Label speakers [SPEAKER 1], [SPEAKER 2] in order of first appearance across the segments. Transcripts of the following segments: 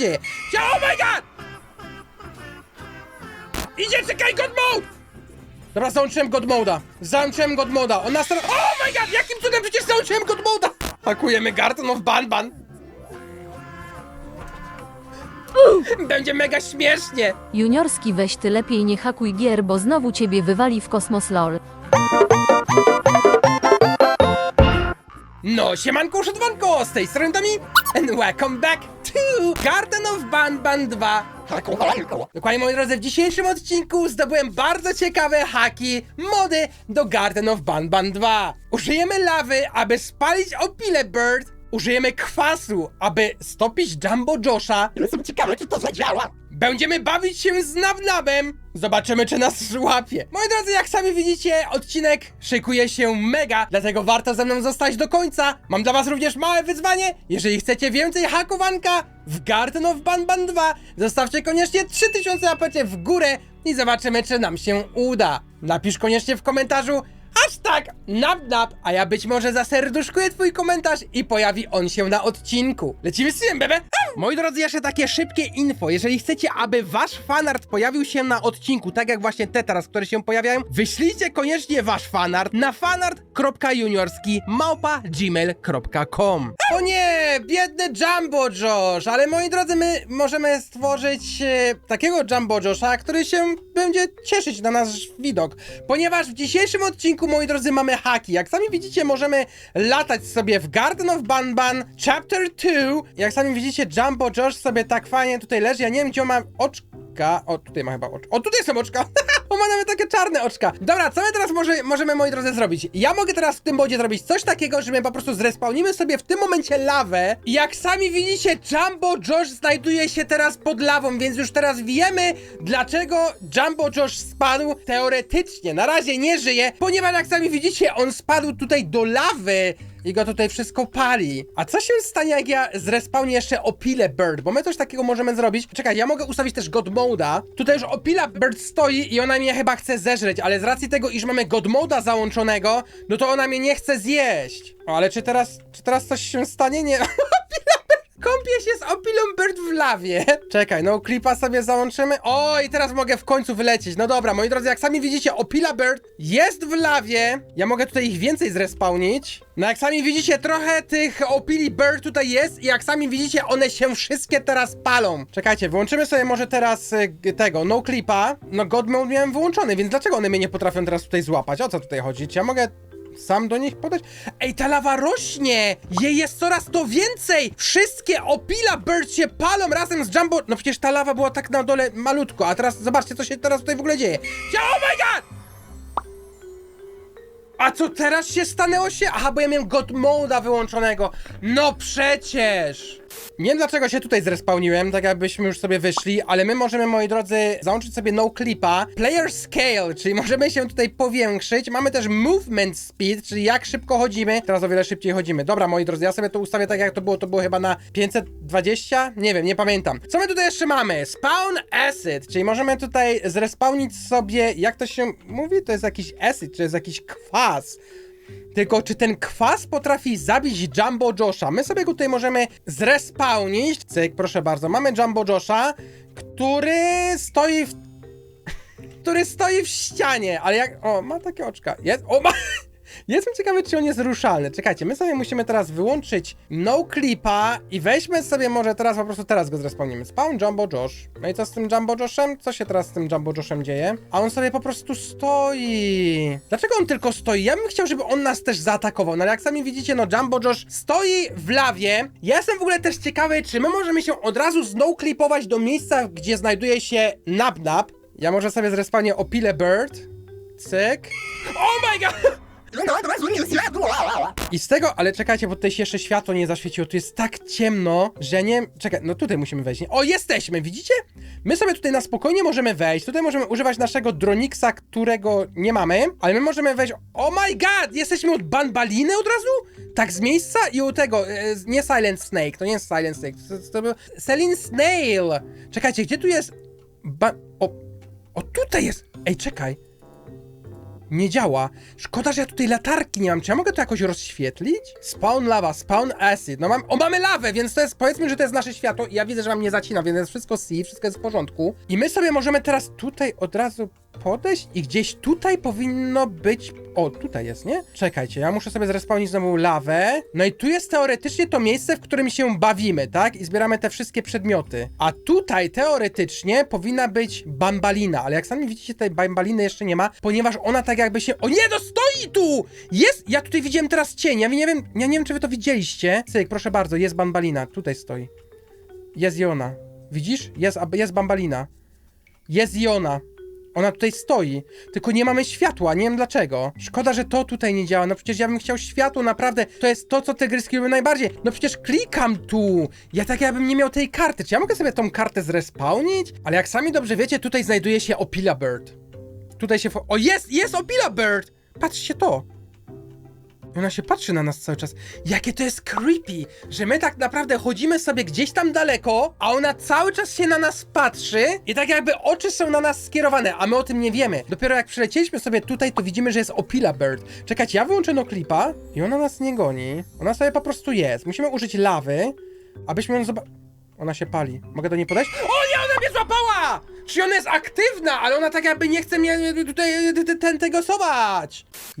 [SPEAKER 1] dzieje? Ja, oh my god! Idzie, czekaj, God Mode! Dobra, załączyłem God Mode'a. Załączyłem God Mode'a. On nas teraz... Oh my god, jakim cudem przecież załączyłem God Mode'a? Hakujemy Garden of Ban Ban. Będzie mega śmiesznie.
[SPEAKER 2] Juniorski weź ty lepiej nie hakuj gier, bo znowu ciebie wywali w kosmos lol.
[SPEAKER 1] No, siemanko, uszedwanko, z tej strony Domi and welcome back to Garden of Ban Ban 2 Dokładnie, moi drodzy, w dzisiejszym odcinku zdobyłem bardzo ciekawe haki, mody do Garden of Ban Ban 2 Użyjemy lawy, aby spalić Opile Bird. Użyjemy kwasu, aby stopić Jumbo Josha.
[SPEAKER 3] Jestem ciekawy, czy to zadziała.
[SPEAKER 1] Będziemy bawić się z Nabnabem! Zobaczymy, czy nas złapie. Moi drodzy, jak sami widzicie, odcinek szykuje się mega, dlatego warto ze mną zostać do końca. Mam dla was również małe wyzwanie. Jeżeli chcecie więcej hakowanka w Garden of Ban Ban 2, zostawcie koniecznie 3000 apecie w górę i zobaczymy, czy nam się uda. Napisz koniecznie w komentarzu Hashtag NapNap, a ja być może zaserduszkuję twój komentarz i pojawi on się na odcinku. Lecimy z tym, bebe? Moi drodzy, jeszcze takie szybkie info. Jeżeli chcecie, aby wasz fanart pojawił się na odcinku, tak jak właśnie te teraz, które się pojawiają, wyślijcie koniecznie wasz fanart na fanart.juniorski gmail.com O nie, biedny Jumbo Josh, ale moi drodzy, my możemy stworzyć e, takiego Jumbo Josha, który się będzie cieszyć na nasz widok, ponieważ w dzisiejszym odcinku, moi drodzy, mamy haki. Jak sami widzicie, możemy latać sobie w Garden of Ban Ban Chapter 2. Jak sami widzicie, Jumbo Josh sobie tak fajnie tutaj leży. Ja nie wiem, gdzie on ma oczka. O, tutaj ma chyba oczka. O, tutaj są oczka. on ma nawet takie czarne oczka. Dobra, co my teraz może, możemy, moi drodzy, zrobić? Ja mogę teraz w tym bodzie zrobić coś takiego, że my po prostu zrespawnimy sobie w tym momencie lawę. I jak sami widzicie, Jumbo Josh znajduje się teraz pod lawą, więc już teraz wiemy, dlaczego Jumbo Josh spadł teoretycznie. Na razie nie żyje, ponieważ jak sami widzicie, on spadł tutaj do lawy i go tutaj wszystko pali. A co się stanie, jak ja zrespawnię jeszcze Opile Bird? Bo my coś takiego możemy zrobić. Czekaj, ja mogę ustawić też God Tutaj już Opila Bird stoi i ona mnie chyba chce zeżreć, ale z racji tego, iż mamy God Mode'a załączonego, no to ona mnie nie chce zjeść. O, ale czy teraz, czy teraz coś się stanie? Nie. Kąpię się z Opilą Bird w lawie. Czekaj, no klipa sobie załączymy. O, i teraz mogę w końcu wylecieć. No dobra, moi drodzy, jak sami widzicie, Opila Bird jest w lawie. Ja mogę tutaj ich więcej zrespawnić. No jak sami widzicie, trochę tych Opili Bird tutaj jest i jak sami widzicie, one się wszystkie teraz palą. Czekajcie, wyłączymy sobie może teraz y, tego, no clipa. No God Mode miałem wyłączony, więc dlaczego one mnie nie potrafią teraz tutaj złapać? O co tutaj chodzi? Czy ja mogę sam do nich podać? Ej, ta lawa rośnie! Jej jest coraz to więcej! Wszystkie Opila Bird się palą razem z Jumbo... No przecież ta lawa była tak na dole malutko, a teraz zobaczcie, co się teraz tutaj w ogóle dzieje. Oh my god! A co teraz się stanęło się? Aha, bo ja miałem God Mode'a wyłączonego. No przecież! Nie wiem dlaczego się tutaj zrespawniłem, tak jakbyśmy już sobie wyszli, ale my możemy, moi drodzy, załączyć sobie no clipa. Player scale, czyli możemy się tutaj powiększyć. Mamy też movement speed, czyli jak szybko chodzimy. Teraz o wiele szybciej chodzimy. Dobra, moi drodzy, ja sobie to ustawię tak jak to było. To było chyba na 520? Nie wiem, nie pamiętam. Co my tutaj jeszcze mamy? Spawn acid, czyli możemy tutaj zrespawnić sobie, jak to się mówi? To jest jakiś acid, czy jest jakiś kwas. Tylko czy ten kwas potrafi zabić Jumbo Josha? My sobie go tutaj możemy zrespawnić. Cyk, proszę bardzo. Mamy Jumbo Josha, który stoi w... który stoi w ścianie, ale jak... O, ma takie oczka. Jest... O, ma... Jestem ciekawy, czy on jest ruszalny. Czekajcie, my sobie musimy teraz wyłączyć no clipa i weźmy sobie może teraz, po prostu teraz go zrespawnimy. Spawn Jumbo Josh. No i co z tym Jumbo Joshem? Co się teraz z tym Jumbo Joshem dzieje? A on sobie po prostu stoi. Dlaczego on tylko stoi? Ja bym chciał, żeby on nas też zaatakował, no ale jak sami widzicie, no Jumbo Josh stoi w lawie. Ja jestem w ogóle też ciekawy, czy my możemy się od razu zno-clipować do miejsca, gdzie znajduje się Nabnab. Ja może sobie zrespawnię Opile Bird. Cyk. Oh my god! I z tego, ale czekajcie, bo tutaj się jeszcze światło nie zaświeciło, tu jest tak ciemno, że nie... Czekaj, no tutaj musimy wejść? O, jesteśmy, widzicie? My sobie tutaj na spokojnie możemy wejść, tutaj możemy używać naszego Dronixa, którego nie mamy, ale my możemy wejść... Oh my god! Jesteśmy od Banbaliny od razu? Tak z miejsca? I u tego, e, nie Silent Snake, to nie jest Silent Snake, to, to był... Selin Snail! Czekajcie, gdzie tu jest... Ba... O, o, tutaj jest... Ej, czekaj. Nie działa. Szkoda, że ja tutaj latarki nie mam. Czy ja mogę to jakoś rozświetlić? Spawn lava, spawn acid. No mam. O, mamy lawę, więc to jest. Powiedzmy, że to jest nasze światło. I ja widzę, że mam nie zacina, więc jest wszystko C, wszystko jest w porządku. I my sobie możemy teraz tutaj od razu podejść i gdzieś tutaj powinno być. O, tutaj jest, nie? Czekajcie, ja muszę sobie zrespawnić znowu lawę. No i tu jest teoretycznie to miejsce, w którym się bawimy, tak? I zbieramy te wszystkie przedmioty. A tutaj teoretycznie powinna być bambalina, ale jak sami widzicie, tej bambaliny jeszcze nie ma, ponieważ ona tak jakby się. O nie, no stoi tu! Jest! Ja tutaj widziałem teraz cień. Ja nie wiem, ja nie wiem, czy wy to widzieliście. Cyk, proszę bardzo, jest bambalina. Tutaj stoi. Jest i ona. Widzisz? Jest, jest bambalina. Jest i ona. Ona tutaj stoi, tylko nie mamy światła, nie wiem dlaczego. Szkoda, że to tutaj nie działa. No przecież ja bym chciał światło, naprawdę. To jest to, co te gry lubią najbardziej. No przecież klikam tu. Ja tak jakbym nie miał tej karty. Czy ja mogę sobie tą kartę zrespawnić? Ale jak sami dobrze wiecie, tutaj znajduje się Opila Bird. Tutaj się. O, jest! Jest Opila Bird! Patrzcie to. I Ona się patrzy na nas cały czas. Jakie to jest creepy, że my tak naprawdę chodzimy sobie gdzieś tam daleko, a ona cały czas się na nas patrzy i tak jakby oczy są na nas skierowane, a my o tym nie wiemy. Dopiero jak przylecieliśmy sobie tutaj, to widzimy, że jest Opila Bird. Czekajcie, ja wyłączę no klipa i ona nas nie goni. Ona sobie po prostu jest. Musimy użyć lawy, abyśmy ją zobaczyli. Ona się pali. Mogę do niej podejść? O nie, ona mnie złapała! Czy ona jest aktywna, ale ona tak jakby nie chce mnie tutaj ten.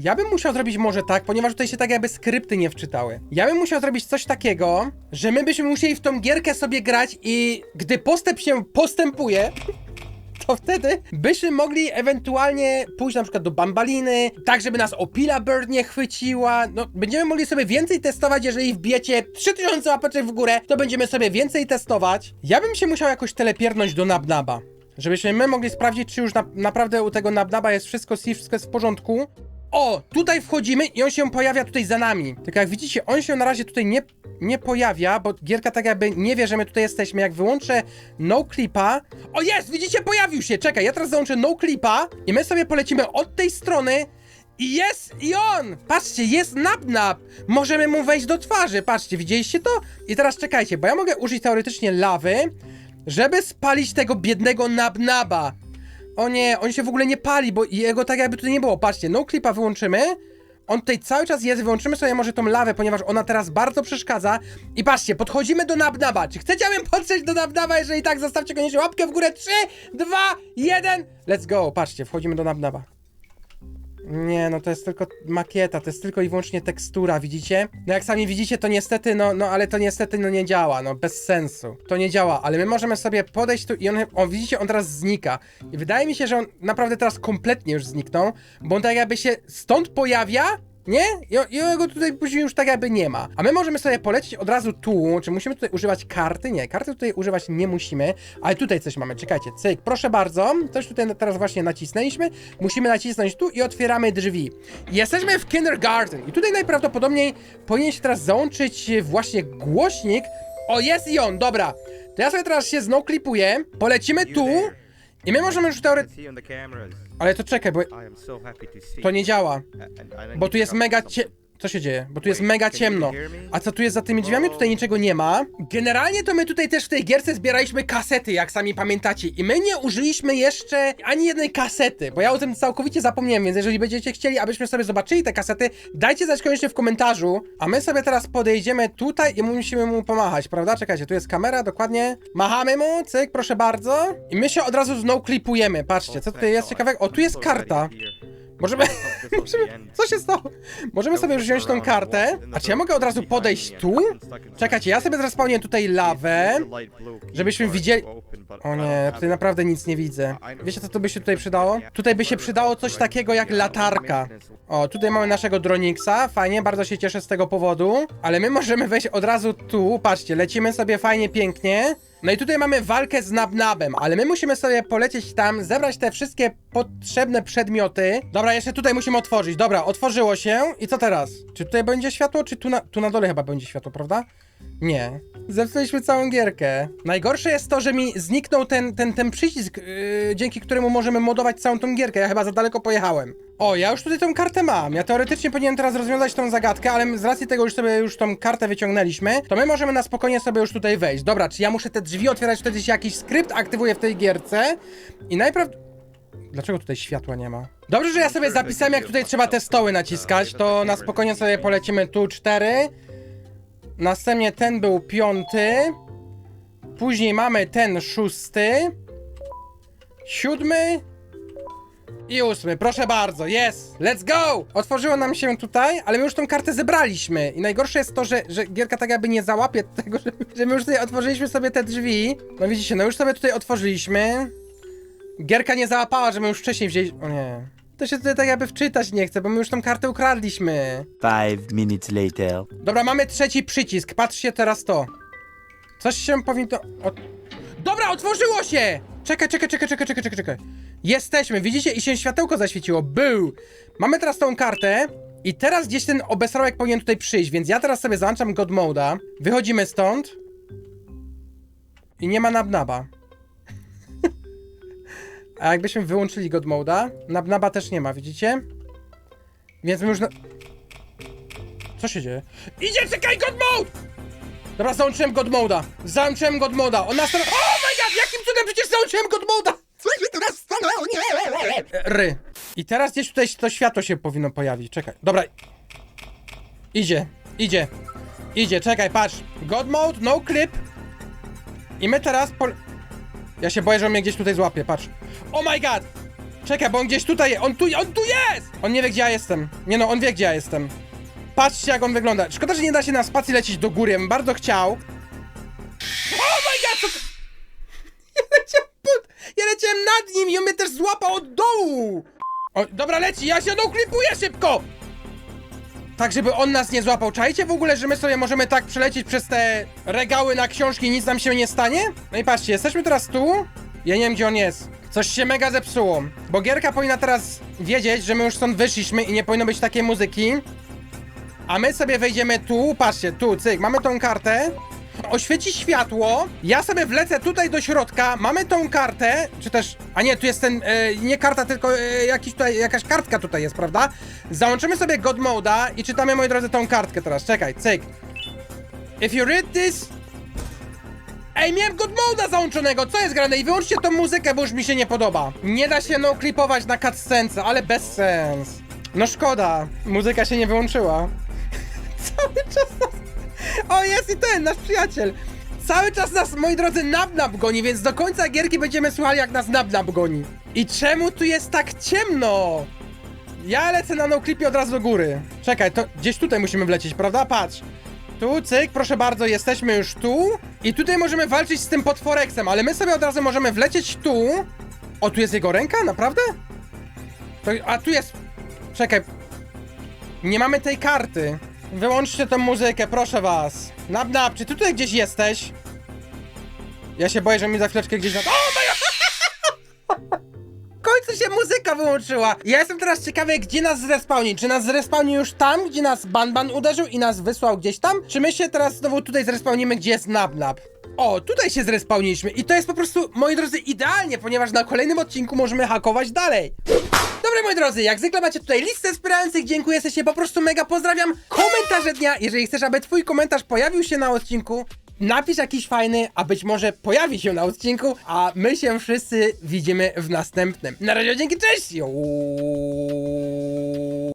[SPEAKER 1] Ja bym musiał zrobić może tak, ponieważ tutaj się tak jakby skrypty nie wczytały. Ja bym musiał zrobić coś takiego, że my byśmy musieli w tą gierkę sobie grać i gdy postęp się postępuje, to wtedy byśmy mogli ewentualnie pójść na przykład do Bambaliny, tak żeby nas Opila Bird nie chwyciła. No, będziemy mogli sobie więcej testować, jeżeli wbijecie 3000 łapeczek w górę, to będziemy sobie więcej testować. Ja bym się musiał jakoś telepiernąć do Nabnaba, żebyśmy my mogli sprawdzić, czy już na, naprawdę u tego Nabnaba jest wszystko wszystko jest w porządku. O, tutaj wchodzimy i on się pojawia tutaj za nami. Tylko jak widzicie, on się na razie tutaj nie, nie pojawia, bo gierka tak jakby nie wie, że my tutaj jesteśmy. Jak wyłączę no clipa... O jest, widzicie, pojawił się. Czekaj, ja teraz załączę no clipa i my sobie polecimy od tej strony i jest i on! Patrzcie, jest nap-nap! Możemy mu wejść do twarzy, patrzcie, widzieliście to? I teraz czekajcie, bo ja mogę użyć teoretycznie lawy, żeby spalić tego biednego nab-naba. O nie, on się w ogóle nie pali, bo jego tak jakby tutaj nie było. Patrzcie, no clipa wyłączymy. On tutaj cały czas jest, wyłączymy sobie może tą lawę, ponieważ ona teraz bardzo przeszkadza. I patrzcie, podchodzimy do Nabnaba. Czy chcecie, abym podszedł do Nabnaba? Jeżeli tak, zostawcie koniecznie łapkę w górę. 3, 2, 1. Let's go. Patrzcie, wchodzimy do Nabnaba. Nie, no to jest tylko makieta, to jest tylko i wyłącznie tekstura, widzicie? No jak sami widzicie, to niestety, no, no ale to niestety, no nie działa, no bez sensu. To nie działa, ale my możemy sobie podejść tu i on, o widzicie, on teraz znika. I wydaje mi się, że on naprawdę teraz kompletnie już zniknął, bo on tak jakby się stąd pojawia, nie? I, jego tutaj później już tak jakby nie ma. A my możemy sobie polecieć od razu tu. Czy musimy tutaj używać karty? Nie, karty tutaj używać nie musimy. Ale tutaj coś mamy, czekajcie. Cyk, proszę bardzo. Coś tutaj teraz właśnie nacisnęliśmy. Musimy nacisnąć tu i otwieramy drzwi. Jesteśmy w kindergarten. I tutaj najprawdopodobniej powinien się teraz załączyć właśnie głośnik. O, jest i on, dobra. To ja sobie teraz się znoklipuję. Polecimy tu. I my możemy już teoretycznie... Ale to czekaj, bo
[SPEAKER 4] to
[SPEAKER 1] nie działa. Bo tu jest mega cie... Co się dzieje? Bo tu jest mega ciemno. A co tu jest za tymi drzwiami? Tutaj niczego nie ma. Generalnie to my tutaj też w tej gierce zbieraliśmy kasety, jak sami pamiętacie. I my nie użyliśmy jeszcze ani jednej kasety, bo ja o tym całkowicie zapomniałem, więc jeżeli będziecie chcieli, abyśmy sobie zobaczyli te kasety, dajcie znać koniecznie w komentarzu. A my sobie teraz podejdziemy tutaj i musimy mu pomachać, prawda? Czekajcie, tu jest kamera, dokładnie. Machamy mu, cyk, proszę bardzo. I my się od razu znowu klipujemy. Patrzcie, co tutaj jest ciekawego? O, tu jest karta. Możemy... Możemy... Co się stało? Możemy sobie już wziąć tą kartę. A czy ja mogę od razu podejść tu? Czekajcie, ja sobie zrespawnię tutaj lawę. żebyśmy widzieli- O nie, tutaj naprawdę nic nie widzę. Wiecie co to by się tutaj przydało? Tutaj by się przydało coś takiego jak latarka. O, tutaj mamy naszego Dronixa, fajnie, bardzo się cieszę z tego powodu. Ale my możemy wejść od razu tu, patrzcie, lecimy sobie fajnie, pięknie. No i tutaj mamy walkę z Nabnabem, ale my musimy sobie polecieć tam, zebrać te wszystkie potrzebne przedmioty. Dobra, jeszcze tutaj musimy otworzyć. Dobra, otworzyło się. I co teraz? Czy tutaj będzie światło, czy tu na, tu na dole chyba będzie światło, prawda? Nie. Zepsuliśmy całą gierkę. Najgorsze jest to, że mi zniknął ten, ten, ten przycisk, yy, dzięki któremu możemy modować całą tą gierkę. Ja chyba za daleko pojechałem. O, ja już tutaj tą kartę mam. Ja teoretycznie powinienem teraz rozwiązać tą zagadkę, ale z racji tego, że sobie już tą kartę wyciągnęliśmy, to my możemy na spokojnie sobie już tutaj wejść. Dobra, czy ja muszę te drzwi otwierać, wtedy się jakiś skrypt aktywuje w tej gierce i najprawdopodobniej... Dlaczego tutaj światła nie ma? Dobrze, że ja sobie zapisałem, jak tutaj trzeba te stoły naciskać, to na spokojnie sobie polecimy tu cztery. Następnie ten był piąty. Później mamy ten szósty. Siódmy. I ósmy, proszę bardzo, jest, let's go! Otworzyło nam się tutaj, ale my już tą kartę zebraliśmy. I najgorsze jest to, że, że gierka tak jakby nie załapie tego, że, że my już tutaj otworzyliśmy sobie te drzwi. No widzicie, no już sobie tutaj otworzyliśmy. Gierka nie załapała, że my już wcześniej wzięliśmy... O nie. To się tutaj tak jakby wczytać nie chce, bo my już tą kartę ukradliśmy.
[SPEAKER 5] Five minutes later.
[SPEAKER 1] Dobra, mamy trzeci przycisk, patrzcie teraz to. Coś się powinno... O... Dobra, otworzyło się! Czekaj, czekaj, czekaj, czekaj, czekaj, czekaj, czekaj. Jesteśmy, widzicie? I się światełko zaświeciło. Był! Mamy teraz tą kartę i teraz gdzieś ten obesrałek powinien tutaj przyjść, więc ja teraz sobie załączam God. Wychodzimy stąd. I nie ma Nabnaba. A jakbyśmy wyłączyli God Moda, Nabnaba też nie ma, widzicie? Więc my już na... Co się dzieje? Idzie, czekaj, God Mode! Dobra, załączyłem God Moda. Załączyłem God Moda. On nas. Oh my god, jakim cudem przecież załączyłem God Moda!
[SPEAKER 3] Co się teraz stanęło? Nie!
[SPEAKER 1] Ry. I teraz gdzieś tutaj to światło się powinno pojawić. Czekaj. Dobra. Idzie. Idzie. Idzie, czekaj, patrz. God Mode, no clip. I my teraz. Ja się boję, że on mnie gdzieś tutaj złapie, patrz. Oh my god! Czekaj, bo on gdzieś tutaj, on tu, on tu jest! On nie wie, gdzie ja jestem. Nie no, on wie, gdzie ja jestem. Patrzcie, jak on wygląda. Szkoda, że nie da się na spacji lecieć do góry, ja bym bardzo chciał. Oh my god, to... Ja leciałem pod... Ja leciałem nad nim i on mnie też złapał od dołu! O, dobra, leci, ja się doklipuję szybko! Tak, żeby on nas nie złapał. Czajcie w ogóle, że my sobie możemy tak przelecieć przez te regały na książki i nic nam się nie stanie? No i patrzcie, jesteśmy teraz tu. Ja nie wiem, gdzie on jest. Coś się mega zepsuło. Bo gierka powinna teraz wiedzieć, że my już stąd wyszliśmy i nie powinno być takiej muzyki. A my sobie wejdziemy tu, patrzcie, tu, cyk, mamy tą kartę. Oświeci światło, ja sobie wlecę tutaj do środka, mamy tą kartę, czy też, a nie, tu jest ten, e, nie karta, tylko e, jakiś tutaj, jakaś kartka tutaj jest, prawda? Załączymy sobie God Moda i czytamy, moi drodzy, tą kartkę teraz, czekaj, cyk. If you read this... Ej, miałem God Moda załączonego, co jest grane? I wyłączcie tą muzykę, bo już mi się nie podoba. Nie da się no klipować na cutscence, ale bez sens. No szkoda, muzyka się nie wyłączyła. Cały czas. O, jest i ten, nasz przyjaciel. Cały czas nas, moi drodzy, Nabnab goni, więc do końca gierki będziemy słuchali, jak nas Nabnab goni. I czemu tu jest tak ciemno? Ja lecę na noclipie od razu do góry. Czekaj, to gdzieś tutaj musimy wlecieć, prawda? Patrz. Tu, cyk, proszę bardzo, jesteśmy już tu. I tutaj możemy walczyć z tym potworeksem, ale my sobie od razu możemy wlecieć tu. O, tu jest jego ręka? Naprawdę? To, a tu jest... Czekaj. Nie mamy tej karty. Wyłączcie tę muzykę, proszę was. Nab, nab, czy ty tutaj gdzieś jesteś? Ja się boję, że mi za chwileczkę gdzieś na... O. W końcu się muzyka wyłączyła. Ja jestem teraz ciekawy, gdzie nas zrespawni. Czy nas zrespawni już tam, gdzie nas Banban uderzył i nas wysłał gdzieś tam? Czy my się teraz znowu tutaj zrespawnimy, gdzie jest Nabnab? O, tutaj się zrespawniliśmy i to jest po prostu, moi drodzy, idealnie, ponieważ na kolejnym odcinku możemy hakować dalej. Dobra, moi drodzy, jak zwykle macie tutaj listę wspierających, dziękuję, jesteście po prostu mega, pozdrawiam. Komentarze dnia, jeżeli chcesz, aby twój komentarz pojawił się na odcinku, napisz jakiś fajny, a być może pojawi się na odcinku, a my się wszyscy widzimy w następnym. Na razie, dzięki, cześć!